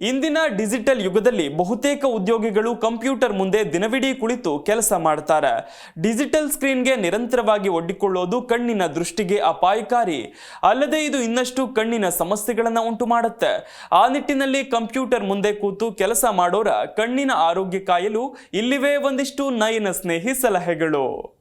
ಇಂದಿನ ಡಿಜಿಟಲ್ ಯುಗದಲ್ಲಿ ಬಹುತೇಕ ಉದ್ಯೋಗಿಗಳು ಕಂಪ್ಯೂಟರ್ ಮುಂದೆ ದಿನವಿಡೀ ಕುಳಿತು ಕೆಲಸ ಮಾಡ್ತಾರೆ. ಡಿಜಿಟಲ್ ಸ್ಕ್ರೀನ್ಗೆ ನಿರಂತರವಾಗಿ ಒಡ್ಡಿಕೊಳ್ಳೋದು ಕಣ್ಣಿನ ದೃಷ್ಟಿಗೆ ಅಪಾಯಕಾರಿ. ಅಲ್ಲದೆ ಇದು ಇನ್ನಷ್ಟು ಕಣ್ಣಿನ ಸಮಸ್ಯೆಗಳನ್ನು ಉಂಟು ಮಾಡುತ್ತೆ. ಆ ನಿಟ್ಟಿನಲ್ಲಿ ಕಂಪ್ಯೂಟರ್ ಮುಂದೆ ಕೂತು ಕೆಲಸ ಮಾಡೋರ ಕಣ್ಣಿನ ಆರೋಗ್ಯ ಕಾಯಲು ಇಲ್ಲಿವೇ ಒಂದಿಷ್ಟು ನಯನ ಸ್ನೇಹಿ ಸಲಹೆಗಳು.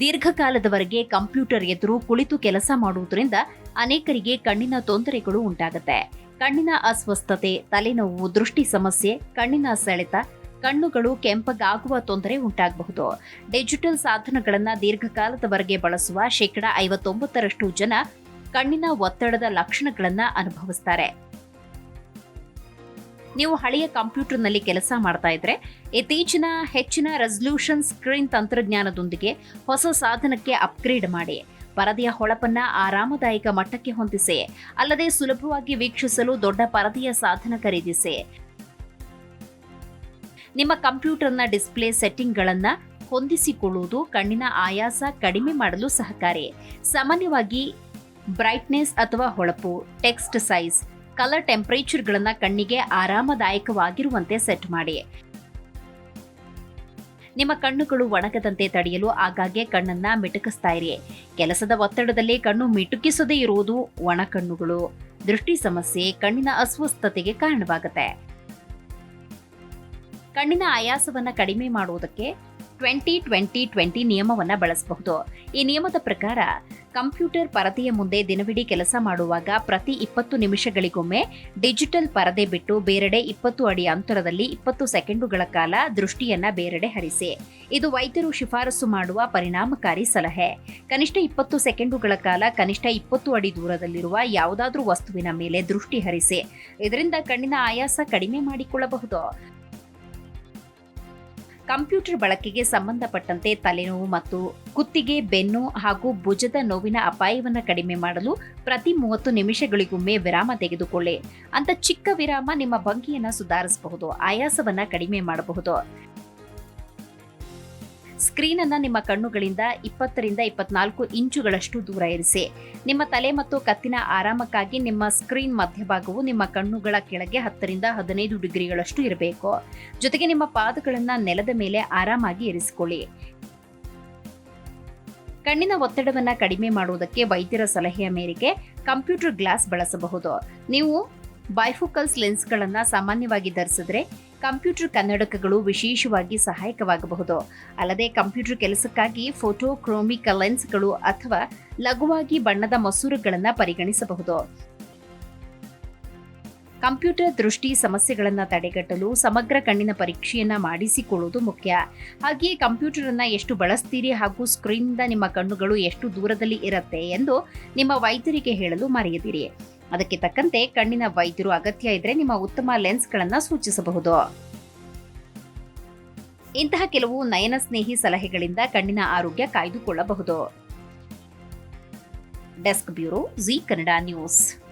ದೀರ್ಘಕಾಲದವರೆಗೆ ಕಂಪ್ಯೂಟರ್ ಎದುರು ಕುಳಿತು ಕೆಲಸ ಮಾಡುವುದರಿಂದ ಅನೇಕರಿಗೆ ಕಣ್ಣಿನ ತೊಂದರೆಗಳು ಉಂಟಾಗುತ್ತೆ. ಕಣ್ಣಿನ ಅಸ್ವಸ್ಥತೆ, ತಲೆನೋವು, ದೃಷ್ಟಿ ಸಮಸ್ಯೆ, ಕಣ್ಣಿನ ಸೆಳೆತ, ಕಣ್ಣುಗಳು ಕೆಂಪಗಾಗುವ ತೊಂದರೆ ಉಂಟಾಗಬಹುದು. ಡಿಜಿಟಲ್ ಸಾಧನಗಳನ್ನು ದೀರ್ಘಕಾಲದವರೆಗೆ ಬಳಸುವ ಶೇಕಡಾ ಐವತ್ತೊಂಬತ್ತರಷ್ಟು ಜನ ಕಣ್ಣಿನ ಒತ್ತಡದ ಲಕ್ಷಣಗಳನ್ನು ಅನುಭವಿಸ್ತಾರೆ. ನೀವು ಹಳೆಯ ಕಂಪ್ಯೂಟರ್ನಲ್ಲಿ ಕೆಲಸ ಮಾಡ್ತಾ ಇದ್ರೆ, ಇತ್ತೀಚಿನ ಹೆಚ್ಚಿನ ರೆಸಲ್ಯೂಷನ್ ಸ್ಕ್ರೀನ್ ತಂತ್ರಜ್ಞಾನದೊಂದಿಗೆ ಹೊಸ ಸಾಧನಕ್ಕೆ ಅಪ್ಗ್ರೇಡ್ ಮಾಡಿ, ಪರದೆಯ ಹೊಳಪನ್ನ ಆರಾಮದಾಯಕ ಮಟ್ಟಕ್ಕೆ ಹೊಂದಿಸಿ, ಅಲ್ಲದೆ ಸುಲಭವಾಗಿ ವೀಕ್ಷಿಸಲು ದೊಡ್ಡ ಪರದೆಯ ಸಾಧನ ಖರೀದಿಸಿ. ನಿಮ್ಮ ಕಂಪ್ಯೂಟರ್ನ ಡಿಸ್ಪ್ಲೇ ಸೆಟ್ಟಿಂಗ್ಗಳನ್ನು ಹೊಂದಿಸಿಕೊಳ್ಳುವುದು ಕಣ್ಣಿನ ಆಯಾಸ ಕಡಿಮೆ ಮಾಡಲು ಸಹಕಾರಿ. ಸಾಮಾನ್ಯವಾಗಿ ಬ್ರೈಟ್ನೆಸ್ ಅಥವಾ ಹೊಳಪು ಟೆಕ್ಸ್ಟ್ ಸೈಜ್ ಕಲರ್ ಟೆಂಪರೇಚರ್ಗಳನ್ನು ಕಣ್ಣಿಗೆ ಆರಾಮದಾಯಕವಾಗಿರುವಂತೆ ಸೆಟ್ ಮಾಡಿ. ನಿಮ್ಮ ಕಣ್ಣುಗಳು ಒಣಗದಂತೆ ತಡೆಯಲು ಆಗಾಗ್ಗೆ ಕಣ್ಣನ್ನ ಮಿಟುಕಿಸ್ತಾ ಇರಿ. ಕೆಲಸದ ಒತ್ತಡದಲ್ಲಿ ಕಣ್ಣು ಮಿಟುಕಿಸದೇ ಇರುವುದು ಒಣ ಕಣ್ಣುಗಳು. ದೃಷ್ಟಿ ಸಮಸ್ಯೆ ಕಣ್ಣಿನ ಅಸ್ವಸ್ಥತೆಗೆ ಕಾರಣವಾಗುತ್ತೆ. ಕಣ್ಣಿನ ಆಯಾಸವನ್ನು ಕಡಿಮೆ ಮಾಡುವುದಕ್ಕೆ ಟ್ವೆಂಟಿ ಟ್ವೆಂಟಿ ಟ್ವೆಂಟಿ ನಿಯಮವನ್ನ ಬಳಸಬಹುದು. ಈ ನಿಯಮದ ಪ್ರಕಾರ ಕಂಪ್ಯೂಟರ್ ಪರದೆಯ ಮುಂದೆ ದಿನವಿಡೀ ಕೆಲಸ ಮಾಡುವಾಗ ಪ್ರತಿ ಇಪ್ಪತ್ತು ನಿಮಿಷಗಳಿಗೊಮ್ಮೆ ಡಿಜಿಟಲ್ ಪರದೆ ಬಿಟ್ಟು ಬೇರೆಡೆ ಇಪ್ಪತ್ತು ಅಡಿ ಅಂತರದಲ್ಲಿ ಇಪ್ಪತ್ತು ಸೆಕೆಂಡುಗಳ ಕಾಲ ದೃಷ್ಟಿಯನ್ನ ಬೇರೆಡೆ ಹರಿಸಿ. ಇದು ವೈದ್ಯರು ಶಿಫಾರಸು ಮಾಡುವ ಪರಿಣಾಮಕಾರಿ ಸಲಹೆ. ಕನಿಷ್ಠ ಇಪ್ಪತ್ತು ಸೆಕೆಂಡುಗಳ ಕಾಲ ಕನಿಷ್ಠ ಇಪ್ಪತ್ತು ಅಡಿ ದೂರದಲ್ಲಿರುವ ಯಾವುದಾದ್ರೂ ವಸ್ತುವಿನ ಮೇಲೆ ದೃಷ್ಟಿ ಹರಿಸಿ. ಇದರಿಂದ ಕಣ್ಣಿನ ಆಯಾಸ ಕಡಿಮೆ ಮಾಡಿಕೊಳ್ಳಬಹುದು. ಕಂಪ್ಯೂಟರ್ ಬಳಕೆಗೆ ಸಂಬಂಧಪಟ್ಟಂತೆ ತಲೆನೋವು ಮತ್ತು ಕುತ್ತಿಗೆ, ಬೆನ್ನು ಹಾಗೂ ಭುಜದ ನೋವಿನ ಅಪಾಯವನ್ನು ಕಡಿಮೆ ಮಾಡಲು ಪ್ರತಿ ಮೂವತ್ತು ನಿಮಿಷಗಳಿಗೊಮ್ಮೆ ವಿರಾಮ ತೆಗೆದುಕೊಳ್ಳಿ. ಅಂತ ಚಿಕ್ಕ ವಿರಾಮ ನಿಮ್ಮ ಭಂಗಿಯನ್ನು ಸುಧಾರಿಸಬಹುದು, ಆಯಾಸವನ್ನ ಕಡಿಮೆ ಮಾಡಬಹುದು. ಸ್ಕ್ರೀನ್ ಅನ್ನ ನಿಮ್ಮ ಕಣ್ಣುಗಳಿಂದ ಇಪ್ಪತ್ತರಿಂದ ಇಪ್ಪತ್ನಾಲ್ಕು ಇಂಚುಗಳಷ್ಟು ದೂರ ಇರಿಸಿ. ನಿಮ್ಮ ತಲೆ ಮತ್ತು ಕತ್ತಿನ ಆರಾಮಕ್ಕಾಗಿ ನಿಮ್ಮ ಸ್ಕ್ರೀನ್ ಮಧ್ಯಭಾಗವು ನಿಮ್ಮ ಕಣ್ಣುಗಳ ಕೆಳಗೆ ಹತ್ತರಿಂದ ಹದಿನೈದು ಡಿಗ್ರಿಗಳಷ್ಟು ಇರಬೇಕು. ಜೊತೆಗೆ ನಿಮ್ಮ ಪಾದಗಳನ್ನು ನೆಲದ ಮೇಲೆ ಆರಾಮಾಗಿ ಇರಿಸಿಕೊಳ್ಳಿ. ಕಣ್ಣಿನ ಒತ್ತಡವನ್ನು ಕಡಿಮೆ ಮಾಡುವುದಕ್ಕೆ ವೈದ್ಯರ ಸಲಹೆಯ ಮೇರೆಗೆ ಕಂಪ್ಯೂಟರ್ ಗ್ಲಾಸ್ ಬಳಸಬಹುದು. ನೀವು ಬೈಫೋಕಲ್ಸ್ ಲೆನ್ಸ್ಗಳನ್ನು ಸಾಮಾನ್ಯವಾಗಿ ಧರಿಸಿದ್ರೆ ಕಂಪ್ಯೂಟರ್ ಕನ್ನಡಕಗಳು ವಿಶೇಷವಾಗಿ ಸಹಾಯಕವಾಗಬಹುದು. ಅಲ್ಲದೆ ಕಂಪ್ಯೂಟರ್ ಕೆಲಸಕ್ಕಾಗಿ ಫೋಟೋಕ್ರೋಮಿಕ್ ಲೆನ್ಸ್ಗಳು ಅಥವಾ ಲಘುವಾಗಿ ಬಣ್ಣದ ಮಸೂರುಗಳನ್ನು ಪರಿಗಣಿಸಬಹುದು. ಕಂಪ್ಯೂಟರ್ ದೃಷ್ಟಿ ಸಮಸ್ಯೆಗಳನ್ನು ತಡೆಗಟ್ಟಲು ಸಮಗ್ರ ಕಣ್ಣಿನ ಪರೀಕ್ಷೆಯನ್ನು ಮಾಡಿಸಿಕೊಳ್ಳುವುದು ಮುಖ್ಯ. ಹಾಗೆಯೇ ಕಂಪ್ಯೂಟರ್ ಅನ್ನ ಎಷ್ಟು ಬಳಸ್ತೀರಿ ಹಾಗೂ ಸ್ಕ್ರೀನ್ ನಿಮ್ಮ ಕಣ್ಣುಗಳು ಎಷ್ಟು ದೂರದಲ್ಲಿ ಇರುತ್ತೆ ಎಂದು ನಿಮ್ಮ ವೈದ್ಯರಿಗೆ ಹೇಳಲು ಮರೆಯದಿರಿ. ಅದಕ್ಕೆ ತಕ್ಕಂತೆ ಕಣ್ಣಿನ ವೈದ್ಯರು ಅಗತ್ಯ ಇದ್ರೆ ನಿಮ್ಮ ಉತ್ತಮ ಲೆನ್ಸ್ಗಳನ್ನು ಸೂಚಿಸಬಹುದು. ಇಂತಹ ಕೆಲವು ನಯನ ಸ್ನೇಹಿ ಸಲಹೆಗಳಿಂದ ಕಣ್ಣಿನ ಆರೋಗ್ಯ ಕಾಯ್ದುಕೊಳ್ಳಬಹುದು. Desk bureau Zee Kannada news.